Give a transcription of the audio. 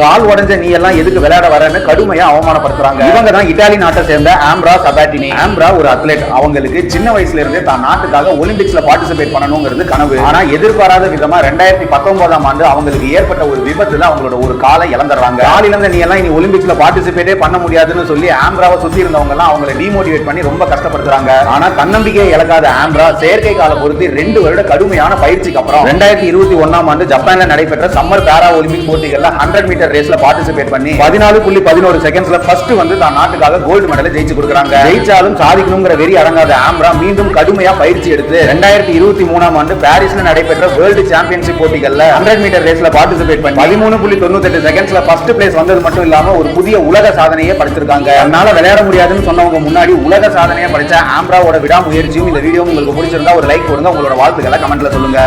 கால் உடைஞ்ச நீ எல்லாம் எதுக்கு விளையாட வரேன்னு கடுமையா அவமானப்படுத்துறாங்க. இவங்க தான் இட்டாலி நாட்டை சேர்ந்த ஆம்ரா சபாட்டினி. ஆம்ரா ஒரு அத்லெட் அவங்களுக்கு சின்ன வயசுல இருந்தே தான் நாட்டுக்காக ஒலிம்பிக்ஸ்ல பார்ட்டிசிபேட் பண்ணணுங்கிறது கனவு. ஆனா எதிர்பாராத விதமா ரெண்டாயிரத்தி பத்தொன்பதாம் ஆண்டு அவங்களுக்கு ஏற்பட்ட ஒரு விபத்துல அவங்களோட ஒரு காலை இழந்துடுறாங்க. கால் இழந்த நீ எல்லாம் இனி ஒலிம்பிக்ஸ்ல பார்ட்டிசிபேட்டே பண்ண முடியாதுன்னு சொல்லி ஆம்ராவை சுத்தி இருந்தவங்க எல்லாம் அவங்களை டிமோட்டிவேட் பண்ணி ரொம்ப கஷ்டப்படுத்துறாங்க. ஆனா தன்னம்பிக்கையை இழக்காத ஆம்ரா செயற்கை கால பொறுத்து ரெண்டு வருட கடுமையான பயிற்சிக்கு அப்புறம் ரெண்டாயிரத்தி இருபத்தி ஒன்னாம் ஆண்டு ஜப்பான்ல நடைபெற்ற சம்மர் பேரா ஒலிம்பிக் போட்டிகள்ல ஹண்ட்ரட் மீட்டர் ரேஸ்ல பார்ட்டிசிபேட் பண்ணி பதினாலு புள்ளி பதினோரு செகண்ட்ஸ்ல ஃபர்ஸ்ட் வந்து தான் நாட்டுக்காக கோல்டு மெடலை ஜெயிச்சு கொடுக்குறாங்க. ஜெயிச்சாலும் சாதிக்கணுங்கிற வெறி அடங்காத ஆம்ரா மீண்டும் கடுமையா பயிற்சி எடுத்து ரெண்டாயிரத்தி இருபத்தி மூணாம் ஆண்டு பாரிஸ்ல நடைபெற்ற வேர்ல்டு சாம்பியன்ஷிப் போட்டிகள்ல ஹண்ட்ரட் மீட்டர் ரேஸ்ல பார்ட்டிசிபேட் பண்ணி பதிமூணு புள்ளி தொண்ணூத்தி செகண்ட்ஸ்ல ஃபர்ஸ்ட் பிளேஸ் வந்தது மட்டும் இல்லாம ஒரு புதிய உலக சாதனையே படைச்சிருக்காங்க. அதனால விளையாட முடியாதுன்னு சொன்னவங்க முன்னாடி உலக சாதனையை படைச்ச ஆம்ராவோட விடாமுயற்சியும் இந்த வீடியோ உங்களுக்கு பிடிச்சிருந்தா ஒரு லைக் கொடுங்க. உங்களோட வாழ்த்துக்களை கமெண்ட்ல சொல்லுங்க.